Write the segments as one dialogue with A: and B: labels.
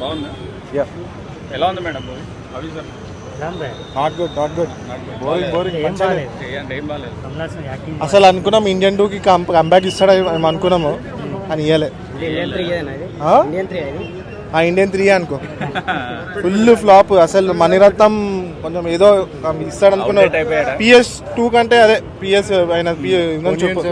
A: బాగుందా. ఎలా ఉంది మేడం మూవీ? అవి sir.
B: Not good not good boring boring మంచిగా
A: అంటే ఏం బాగాలేదు
B: అసలు అనుకున్నాం ఇండియన్ టూకి కం కంబ్యాక్ ఇస్తాడు అని అనుకున్నాము అని
C: త్రీ ఇది
B: ఆ?
C: ఇండియన్ త్రీ
B: అనుకో. ఫుల్ ఫ్లాప్ అసలు మణిరత్నం కొంచెం ఏదో ఇస్తాడు అనుకున్నాడు? పిఎస్ టూ కంటే అదే పిఎస్ ఆయన చెప్పు.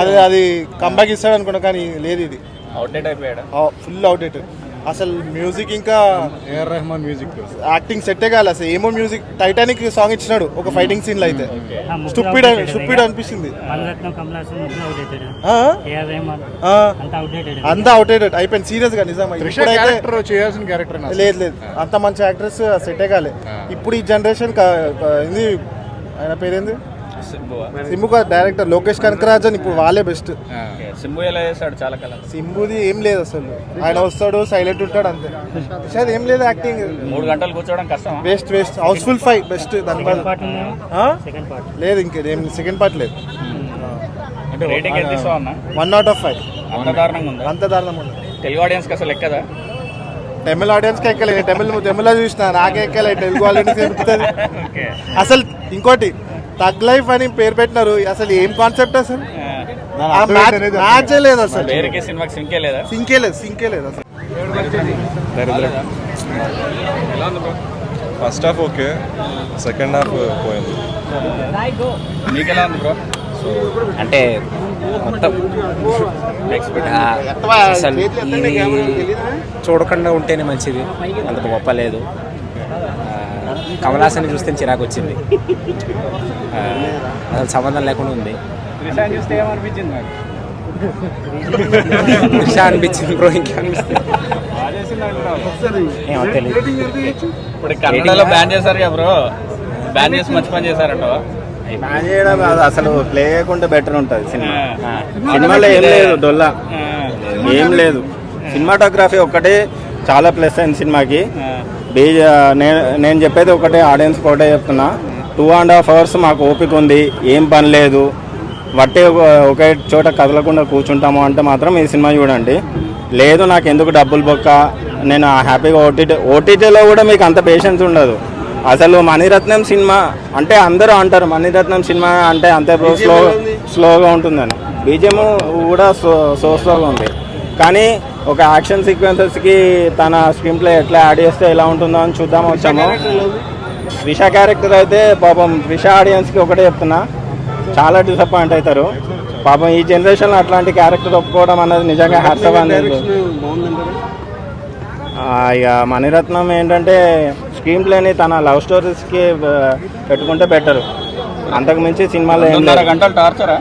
B: అదే అది కంబ్యాక్ ఇస్తాడు అనుకున్నా కానీ లేదు ఇది.
A: అవుట్డేట్ అయిపోయాడా?
B: ఫుల్ అవుడేట్ అసలు మ్యూజిక్ ఇంకా
D: ఏఆర్ రెహమాన్ మ్యూజిక్
B: యాక్టింగ్ సెట్టే కాదు అసలు ఏమో మ్యూజిక్ టైటానిక్ సాంగ్ ఇచ్చినాడు ఒక ఫైటింగ్ సీన్లో అయితే. Stupid stupid?
C: ఏఆర్ రెహమాన్
B: ఆ.
C: అంతా
B: అవుటేటెడ్ అయిపోయింది. సీరియస్గా నిజం
D: చేయాల్సిన క్యారెక్టర్
B: లేదు లేదు. అంత మంచి యాక్ట్రెస్ సెటే కాలే. ఇప్పుడు ఈ జనరేషన్ ఇది ఆయన పేరేంది? సింబు డైరెక్టర్ లోకేష్ కనకరాజన్ ఇప్పుడు వాళ్ళే బెస్ట్
A: సింబు ఎలా చేశాడు చాలా కలం
B: సింబుది ఏం లేదు అసలు. ఆయన వస్తాడు సైలెంట్ ఉంటాడు అంతే. ఏం లేదు యాక్టింగ్
A: మూడు గంటలు కూర్చోవడం కష్టం
B: waste waste Housefull five best దాని
C: సెకండ్ పార్ట్ ఉందేమో
B: ఆ?
C: సెకండ్ పార్ట్
B: లేదు ఇంకేం సెకండ్ పార్ట్ లేదు.
A: అంటే రేటింగ్ ఎంత ఇస్తావు అన్న?
B: వన్ అవుట్ ఆఫ్ ఫైవ్
A: అంత దారుణంగా ఉందా?
B: అంత దారుణం ఉంది?
A: తెలుగు ఆడియన్స్కి అసలు ఎక్కదా?
B: తమిళ ఆడియన్స్కి ఎక్కలేదు. తమిళ తమిళ చూసిన నాకే ఎక్కలే తెలుగు ఆడియన్స్ ఎక్కుతుంది
A: ఓకే.
B: అసలు ఇంకోటి తగ్ లైఫ్ అని పేరు పెట్టినారు. అసలు ఏం కాన్సెప్ట్ అసలు? ఆ మ్యాచ్ మ్యాచే లేదు అసలు.
A: సింకే లేదా?
B: సింకే లేదు అసలు.
E: First half okay second half పోయింది.
A: ఉంది బ్రో
F: అంటే మొత్తం అసలు చూడకుండా ఉంటేనే మంచిది. అంత గొప్ప లేదు. కమలాసన్ని చూస్తే చిరాకు వచ్చింది. ఆ, అసలు సంబంధం లేకుండా ఉంది.
A: చూస్తే ఏమనిపించింది నాకు?
F: త్రిష అనిపించింది బ్రో
A: ఇప్పుడు కన్నడలో బ్యాన్ చేశారు కదా బ్రో? బ్యాన్ చేసి మంచి పని చేశారంట
G: బ్యాన్ చేయడం కాదు అసలు ప్లే చేయకుంటే బెటర్ ఉంటుంది సినిమా. సినిమాలో ఏం లేదు డొల్లా. ఏం లేదు. సినిమాటోగ్రఫీ ఒక్కటే చాలా ప్లస్ అయింది సినిమాకి. బీజ నేను నేను చెప్పేది ఒకటే ఆడియన్స్ ఒకటే చెప్తున్నా. టూ అండ్ హాఫ్ అవర్స్ మాకు ఓపిక ఉంది ఏం పని లేదు. వట్టే ఒక- చోట కదలకుండా కూర్చుంటాము అంటే మాత్రం ఈ సినిమా చూడండి. లేదు నాకు ఎందుకు డబ్బులు బొక్క? నేను హ్యాపీగా ఓటీటీ ఓటీటీలో కూడా మీకు అంత పేషెన్స్ ఉండదు. అసలు మణిరత్నం సినిమా అంటే అందరూ అంటారు మణిరత్నం సినిమా అంటే అంతే స్లో స్లోగా ఉంటుందని. బీజిఎం కూడా సో సో స్లోగా ఉంది. కానీ ఒక యాక్షన్ సీక్వెన్సెస్కి తన స్క్రీన్ ప్లే ఎట్లా యాడ్ చేస్తే ఎలా ఉంటుందో అని చూద్దాం వచ్చాము. త్రిష క్యారెక్టర్ అయితే పాపం త్రిష ఆడియన్స్కి ఒకటే చెప్తున్నా. చాలా డిసప్పాయింట్ అవుతారు. పాపం ఈ జనరేషన్లో అట్లాంటి క్యారెక్టర్ ఒప్పుకోవడం అన్నది నిజంగా హ్యాట్సప్ అనేది. ఇక మణిరత్నం ఏంటంటే స్క్రీన్ ప్లేని తన లవ్ స్టోరీస్కి పెట్టుకుంటే బెటర్ అంతకు మించి సినిమాలో
A: గంటలు టార్చరా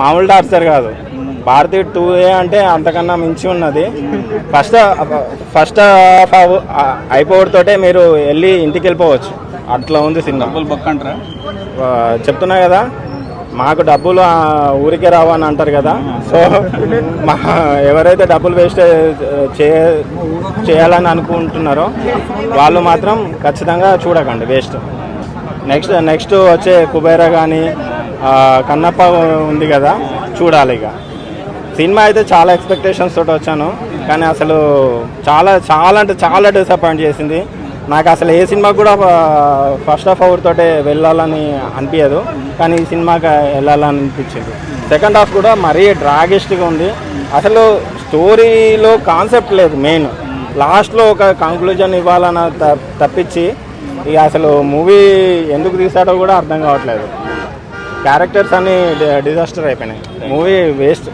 G: మామూలు టార్చర్ కాదు. భారతీయ టూ ఏ అంటే అంతకన్నా మించి ఉన్నది. ఫస్ట్ ఫస్ట్ హాఫ్ అయిపోవడంతోటే మీరు వెళ్ళి ఇంటికి వెళ్ళిపోవచ్చు అట్లా ఉంది సినిమా. చెప్తున్నా కదా మాకు డబ్బులు ఊరికే రావు అని అంటారు కదా. సో మా ఎవరైతే డబ్బులు వేస్ట్ చే చేయాలని అనుకుంటున్నారో వాళ్ళు మాత్రం ఖచ్చితంగా చూడకండి వేస్ట్. నెక్స్ట్ నెక్స్ట్ వచ్చే కుబేరా కానీ కన్నప్ప ఉంది కదా చూడాలి ఇక. సినిమా అయితే చాలా ఎక్స్పెక్టేషన్స్ తోటి వచ్చాను. కానీ అసలు చాలా చాలా అంటే చాలా డిసప్పాయింట్ చేసింది. నాకు అసలు ఏ సినిమా కూడా ఫస్ట్ హాఫ్ అవర్ తోటే వెళ్ళాలని అనిపించదు కానీ ఈ సినిమాకి వెళ్ళాలని అనిపించింది. సెకండ్ హాఫ్ కూడా మరీ డ్రాగెస్ట్గా ఉంది. అసలు స్టోరీలో కాన్సెప్ట్ లేదు మెయిన్ లాస్ట్లో ఒక కంక్లూజన్ ఇవ్వాలని త- తప్పించి ఇక అసలు మూవీ ఎందుకు తీసాడో కూడా అర్థం కావట్లేదు. క్యారెక్టర్స్ అన్ని డిజాస్టర్ అయిపోయినాయి. మూవీ వేస్ట్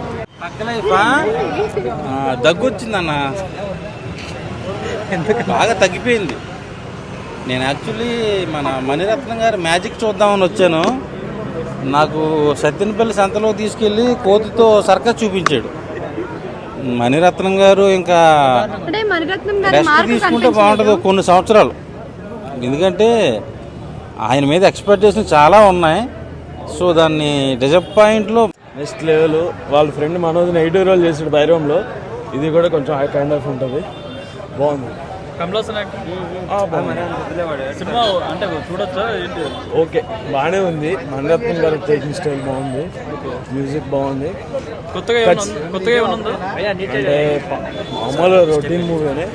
H: దగ్గు వచ్చిందన్న బాగా తగ్గిపోయింది. నేను యాక్చువల్లీ మన మణిరత్నం గారి మ్యాజిక్ చూద్దామని వచ్చాను. నాకు సత్యనపల్లి సంతలో తీసుకెళ్ళి కోతితో సర్కస్ చూపించాడు. మణిరత్నం గారు ఇంకా రెస్ట్ తీసుకుంటే బాగుంటుంది కొన్ని సంవత్సరాలు. ఎందుకంటే ఆయన మీద ఎక్స్పెక్టేషన్ చాలా ఉన్నాయి. సో దాన్ని డిసప్పాయింట్లో
D: నెక్స్ట్ లెవెల్ వాళ్ళ ఫ్రెండ్ మనోజ్ నెగిటివ్ రోల్ చేసాడు బైరంలో ఇది కూడా కొంచెం హై కైండ్ ఆఫ్ ఉంటుంది. బాగుంది.
A: కమలాసన్
D: ఆ, బాగుంది.
A: సినిమా అంటే చూడొచ్చా? ఏంటి?
D: ఓకే బాగానే ఉంది. మణిరత్నం గారి టేకింగ్ స్టైల్ బాగుంది. మ్యూజిక్ బాగుంది.
A: కొత్తగా? కొత్తగా
I: అంటే మామూలు రొటీన్ మూవీనే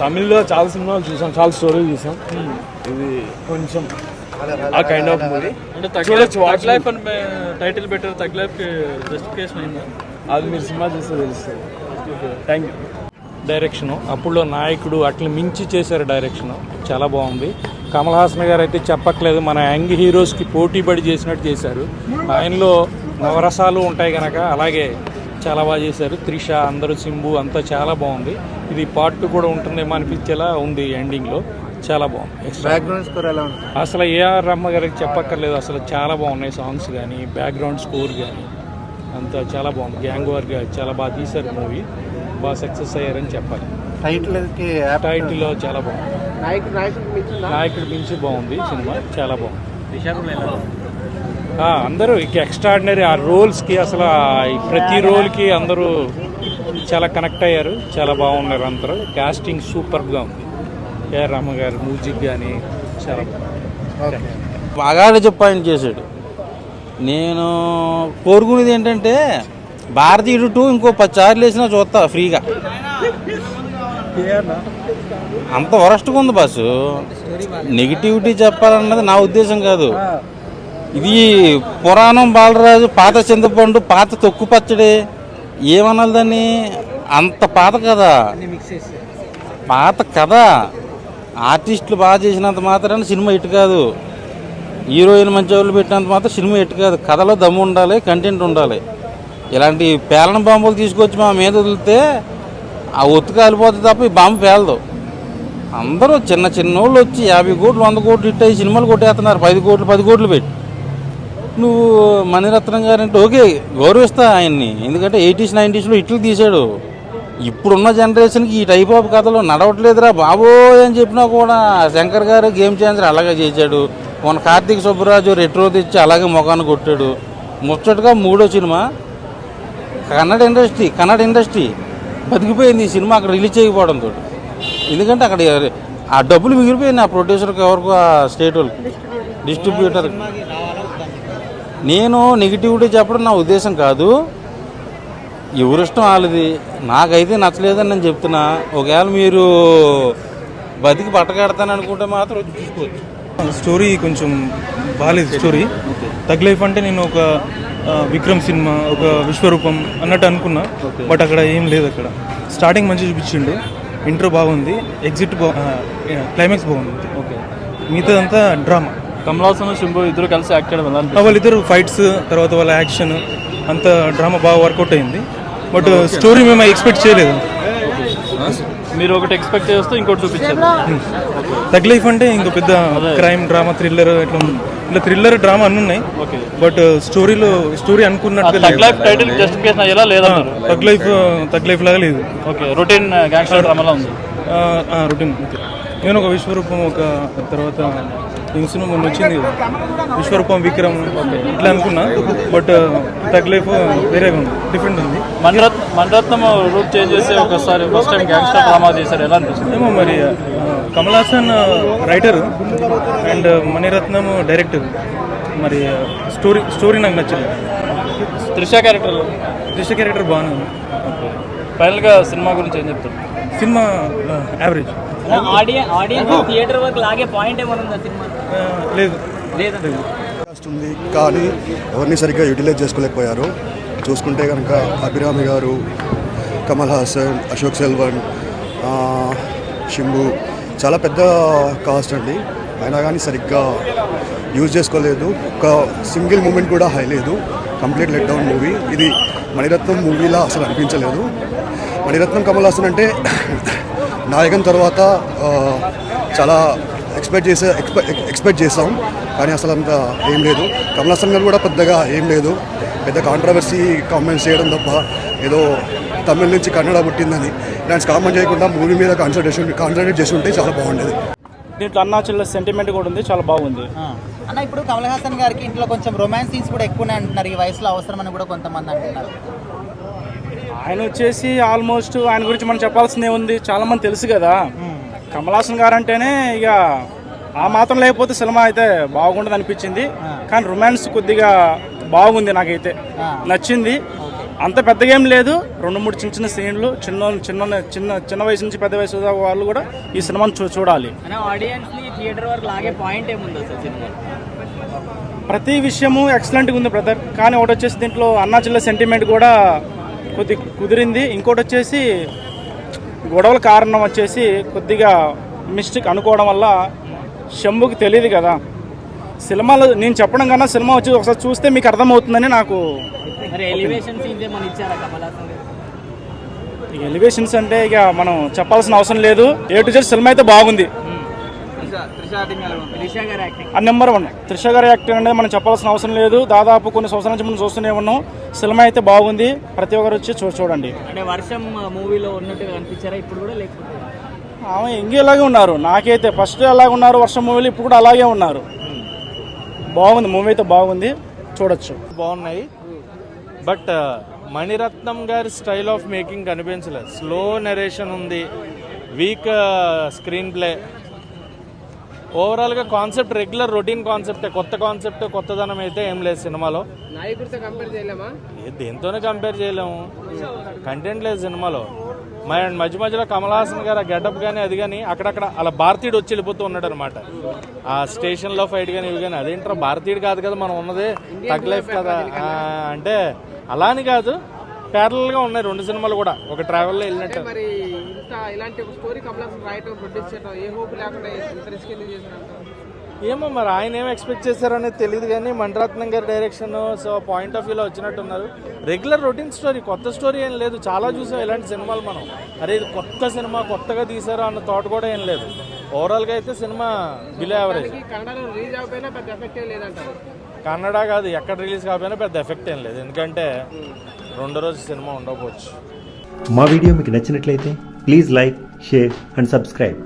I: తమిళ్ళో చాలా సినిమాలు చూసాం చాలా స్టోరీలు చూసాం. ఇది కొంచెం ఆ కైండ్ ఆఫ్ మూవీ చూడొచ్చు,
A: లైఫ్ అని టైటిల్ పెట్టారు తగ్ లైఫ్ జస్టిఫికేషన్ అయిందా?
I: అది మీరు సినిమా చూస్తే తెలుస్తుంది. థ్యాంక్ యూ డైరెక్షను అప్పుడులో నాయకుడు అట్లా మించి చేశారు డైరెక్షన్ చాలా బాగుంది. కమల్ హాసన్ గారు అయితే చెప్పట్లేదు మన యంగ్ హీరోస్కి పోటీ పడి చేసినట్టు చేశారు. ఆయనలో నవరసాలు ఉంటాయి కనుక అలాగే చాలా బాగా చేశారు. త్రిష అందరూ సింబు అంతా చాలా బాగుంది. ఇది పార్ట్ కూడా ఉంటుందేమో అనిపించేలా ఉంది ఎండింగ్లో చాలా బాగుంది.
J: బ్యాక్గ్రౌండ్ స్కోర్ ఎలా ఉంది
I: అసలు ఏఆర్ రమ్మ గారికి చెప్పక్కర్లేదు అసలు చాలా బాగున్నాయి సాంగ్స్ కానీ బ్యాక్గ్రౌండ్ స్కోర్ కానీ అంతా చాలా బాగుంది. గ్యాంగ్ వార్గా చాలా బాగా తీశారు మూవీ. బాగా సక్సెస్ అయ్యారని చెప్పాలి.
J: టైటిల్
I: టైటిల్ చాలా బాగుంది.
J: నాయకుడు నాయకుడు మించిందా?
I: నాయకుడి మించి బాగుంది సినిమా. చాలా బాగుంది. ఆ, అందరూ ఇక ఎక్స్ట్రాడినరీ ఆ రోల్స్కి అసలు ప్రతి రోల్కి అందరూ చాలా కనెక్ట్ అయ్యారు. చాలా బాగున్నారు అందరూ. కాస్టింగ్ సూపర్గా ఉంది. ఏఆర్ రామ గారు మ్యూజిక్ కానీ చాలా
H: బాగా డిసప్పాయింట్ చేశాడు. నేను కోరుకునేది ఏంటంటే భారతీయుడు టూ ఇంకో పది సార్లు వేసినా చూస్తా ఫ్రీగా. అంత వరస్ట్గా ఉంది బస్సు నెగిటివిటీ చెప్పాలన్నది నా ఉద్దేశం కాదు. ఇది పురాణం బాలరాజు పాత చింతపండు పాత తొక్కు పచ్చడి. ఏమనాలి దాన్ని? అంత పాత కదా. పాత కథ ఆర్టిస్టులు బాగా చేసినంత మాత్రాన సినిమా ఇటు కాదు. హీరోయిన్ మంచి వాళ్ళు పెట్టినంత మాత్రం సినిమా ఎట్టు కాదు. కథలో దమ్ము ఉండాలి కంటెంట్ ఉండాలి. ఇలాంటి పేలన బాంబులు తీసుకొచ్చి మా మీద వదిలితే ఆ ఒత్తు కాలిపోతుంది తప్ప ఈ బాంబు పేలదు. అందరూ చిన్న చిన్న వాళ్ళు వచ్చి యాభై కోట్లు వంద కోట్లు ఇట్ సినిమాలు కొట్టేస్తున్నారు. పది కోట్లు పది కోట్లు పెట్టి. నువ్వు మణిరత్నం గారు అంటే ఓకే గౌరవిస్తా ఆయన్ని. ఎందుకంటే ఎయిటీస్ నైంటీస్లో ఇట్లు తీశాడు. ఇప్పుడున్న జనరేషన్కి ఈ టైప్ ఆఫ్ కథలు నడవట్లేదురా బాబోయ్ అని చెప్పినా కూడా శంకర్ గారు గేమ్ చేంజర్ అలాగే చేశాడు. మన కార్తీక్ సుబ్బరాజు రెట్రో తెచ్చి అలాగే ముఖాన్ని కొట్టాడు. ముచ్చటగా మూడో సినిమా. కన్నడ ఇండస్ట్రీ కన్నడ ఇండస్ట్రీ బతికిపోయింది ఈ సినిమా అక్కడ రిలీజ్ చేయకపోవడంతో. ఎందుకంటే అక్కడ ఆ డబ్బులు మిగిలిపోయింది ఆ ప్రొడ్యూసర్కి ఎవరికో ఆ స్టేట్ వాళ్ళకి. డిస్ట్రిబ్యూటర్ నేను నెగిటివిటీ చెప్పడం నా ఉద్దేశం కాదు. ఎవరిష్టం వాళ్ళది? నాకైతే నచ్చలేదని నేను చెప్తున్నా. ఒకవేళ మీరు బతికి పట్టకడతాను అనుకుంటే మాత్రం వచ్చి చూసుకోవచ్చు.
K: స్టోరీ కొంచెం బాగాలేదు స్టోరీ. తగ్ లైఫ్ అంటే నేను ఒక విక్రమ్ సినిమా ఒక విశ్వరూపం అన్నట్టు అనుకున్నా. బట్ అక్కడ ఏం లేదు అక్కడ. స్టార్టింగ్ మంచి చూపించిండు. ఇంట్రో బాగుంది. ఎగ్జిట్ బా క్లైమాక్స్ బాగుంది. ఓకే. మిగతాదంతా డ్రామా.
A: కమల్ హాసన్ శంభు ఇద్దరు కలిసి యాక్ట్ చేయడం?
K: వాళ్ళిద్దరు ఫైట్స్ తర్వాత వాళ్ళ యాక్షన్ అంత డ్రామా బాగా వర్కౌట్ అయింది. బట్ స్టోరీ మేము ఎక్స్పెక్ట్ చేయలేదు.
A: మీరు ఒకటి ఎక్స్పెక్ట్ చేస్తూ ఇంకోటి చూపించారు.
K: తగ్ లైఫ్ అంటే ఇంకో పెద్ద క్రైమ్ డ్రామా థ్రిల్లర్ ఇట్లా ఉంది. ఇట్లా థ్రిల్లర్ డ్రామా అన్ని ఉన్నాయి. బట్ స్టోరీలో స్టోరీ అనుకున్నట్టుగా
A: తగ్ లైఫ్ టైటిల్ జస్టిఫికేషన్ అయ్యేలా లేదన్నారు
K: తగ్ లైఫ్ తగ్ లైఫ్ లాగా లేదు.
A: ఓకే రొటీన్ గ్యాంగ్స్టర్ డ్రామాలో ఉంది.
K: రొటీన్. నేను ఒక విశ్వరూపం ఒక తర్వాత ఇంగ్స్ను మొన్న వచ్చింది విశ్వరూపం విక్రమ్ ఇట్లా అనుకున్నా. బట్ తగ్ లైఫ్ వేరేగా ఉంది డిఫరెంట్ ఉంది.
A: మణిరత్ మణిరత్నం రూప్ చేంజ్ చేసి ఒకసారి ఫస్ట్ టైం గ్యాంగ్స్టర్ డ్రామా చేశారు ఎలా అనిపిస్తుంది?
K: ఏమో మరి ఆ, Kamal Haasan writer and Mani Ratnam director మరి స్టోరీ స్టోరీ నాకు నచ్చింది
A: త్రిష క్యారెక్టర్
K: దిశ క్యారెక్టర్ బాగానే ఉంది
A: ఫైనల్గా సినిమా గురించి ఏం చెప్తారు?
K: సినిమా యావరేజ్
C: ఆడియన్స్ ఆడియన్స్ థియేటర్ వరకు లాగే పాయింట్ ఏమైనా ఉందా సినిమా
K: లేదు.
C: లేదా?
L: ఉంది. కానీ ఎవరిని సరిగ్గా యూటిలైజ్ చేసుకోలేకపోయారు. చూసుకుంటే కనుక అభిరామి గారు కమల్ హాసన్ అశోక్ సెల్వన్ ఆ, షింబు చాలా పెద్ద కాస్ట్ అండి. అయినా కానీ సరిగ్గా యూజ్ చేసుకోలేదు. ఒక సింగిల్ మూమెంట్ కూడా హై లేదు కంప్లీట్ లెట్ డౌన్ మూవీ. ఇది మణిరత్నం మూవీలా అసలు అనిపించలేదు. మణిరత్నం కమల్ హాసన్ అంటే నాయకన్ తర్వాత చాలా ఎక్స్పెక్ట్ చేసే ఎక్స్పెక్ట్ ఎక్స్పెక్ట్ చేసాం కానీ అసలు అంత ఏం లేదు. కమల్ హాసన్ గారు కూడా పెద్దగా ఏం లేదు. పెద్ద కాంట్రవర్సీ కామెంట్స్ చేయడం తప్ప ఏదో తమిళ నుంచి కన్నడ పుట్టిందని. ఇలాంటి కామెంట్ చేయకుండా మూవీ మీద కాన్సన్ట్రేషన్ కాన్సన్ట్రేట్ చేసి ఉంటే చాలా బాగుండేది.
I: దీంట్లో అన్నా చిల్ల సెంటిమెంట్ కూడా ఉంది చాలా బాగుంది.
C: అన్న ఇప్పుడు కమల్ హాసన్ గారికి ఇంట్లో కొంచెం రొమాన్స్ సీన్స్ కూడా ఎక్కువనే అంటున్నారు ఈ వయసులో అవసరమని కూడా కొంతమంది అంటున్నారు.
I: ఆయన వచ్చేసి ఆల్మోస్ట్ ఆయన గురించి మనం చెప్పాల్సిందే ఉంది చాలా మంది తెలుసు కదా. కమల్ హాసన్ గారు అంటేనే ఇక ఆ మాత్రం లేకపోతే సినిమా అయితే బాగుండదు అనిపించింది కానీ రొమాన్స్ కొద్దిగా
D: బాగుంది నాకైతే. నచ్చింది. అంత పెద్దగా ఏం లేదు. రెండు మూడు చిన్న చిన్న సీన్లు చిన్న చిన్న చిన్న చిన్న వయసు నుంచి పెద్ద వయసు వాళ్ళు కూడా ఈ సినిమాను చూ చూడాలి. ప్రతి విషయము ఎక్సలెంట్గా ఉంది బ్రదర్ కానీ ఒకటి వచ్చేసి దీంట్లో అన్నా జిల్లా సెంటిమెంట్ కూడా కొద్ది కుదిరింది. ఇంకోటి వచ్చేసి గొడవల కారణం వచ్చేసి కొద్దిగా మిస్టేక్ అనుకోవడం వల్ల శంభుకి తెలియదు కదా. సినిమాలో నేను చెప్పడం కన్నా సినిమా వచ్చి ఒకసారి చూస్తే మీకు అర్థమవుతుందని నాకు ఎలివేషన్స్ అంటే ఇక మనం చెప్పాల్సిన అవసరం లేదు. ఏ టు జెడ్ సినిమా అయితే బాగుంది.
A: త్రిష గారి యాక్టింగ్
D: ఆ నెంబర్ వన్ త్రిష గారి యాక్టింగ్ అనేది మనం చెప్పాల్సిన అవసరం లేదు. దాదాపు కొన్ని సంవత్సరాల నుంచి మనం చూస్తూనే ఉన్నాం. సినిమా అయితే బాగుంది. ప్రతి ఒక్కరు వచ్చి చూ చూడండి.
A: అంటే వర్షం మూవీలో ఉన్నట్టుగా కనిపించారా ఇప్పుడు కూడా లేకపోతే?
D: ఆమె ఎంగే ఇలాగే ఉన్నారు. నాకైతే ఫస్ట్ అలాగే ఉన్నారు వర్షం మూవీలు ఇప్పుడు కూడా అలాగే ఉన్నారు. బాగుంది. మూవీ అయితే బాగుంది. చూడొచ్చు.
I: బాగున్నాయి. బట్ మణిరత్నం గారి స్టైల్ ఆఫ్ మేకింగ్ కనిపించలేదు. స్లో నెరేషన్ ఉంది వీక్ స్క్రీన్ ప్లే. ఓవరాల్గా కాన్సెప్ట్ రెగ్యులర్ రొటీన్ కాన్సెప్టే కొత్త కాన్సెప్ట్ కొత్తదనం అయితే ఏం లేదు సినిమాలో. దేంతోనే కంపేర్ చేయలేము. కంటెంట్ లేదు సినిమాలో. మధ్య మధ్యలో కమల్ హాసన్ గారు ఆ గెటప్ కానీ అది కానీ అక్కడక్కడ అలా భారతీయుడు వచ్చి వెళ్ళిపోతూ ఉన్నాడు అనమాట ఆ స్టేషన్లో ఫైట్ కానీ ఇవి కానీ అదేంట్రా భారతీయుడు కాదు కదా మనం ఉన్నది తగ్ లైఫ్ కదా. అంటే అలా అని కాదు ప్యారల్గా ఉన్నాయి రెండు సినిమాలు కూడా. ఒక ట్రావెల్లో వెళ్ళినట్టు.
F: ఇలాంటి స్టోరీ కమలాసం రాయటం ప్రొడ్యూస్ చేయడం ఏ హోప్ లేకుండా
I: ఏమో మరి ఆయన ఏం ఎక్స్పెక్ట్ చేశారనేది తెలియదు కానీ మణిరత్నం గారి డైరెక్షన్ సో పాయింట్ ఆఫ్ వ్యూలో వచ్చినట్టున్నారు. రెగ్యులర్ రొటీన్ స్టోరీ కొత్త స్టోరీ ఏం లేదు. చాలా చూసాం ఇలాంటి సినిమాలు మనం. అరే ఇది కొత్త సినిమా కొత్తగా తీసారు అన్న థాట్ కూడా ఏం లేదు. ఓవరాల్గా అయితే సినిమా బిలో యావరేజ్
F: కన్నడలో రిలీజ్ అయిపోయినా పెద్ద ఎఫెక్ట్ ఏం లేదంటారు.
I: కన్నడ కాదు ఎక్కడ రిలీజ్ కాకపోయినా పెద్ద ఎఫెక్ట్ ఏం లేదు. ఎందుకంటే రెండో రోజు సినిమా ఉండకపోవచ్చు.
M: మా వీడియో మీకు నచ్చినట్లయితే please like share and subscribe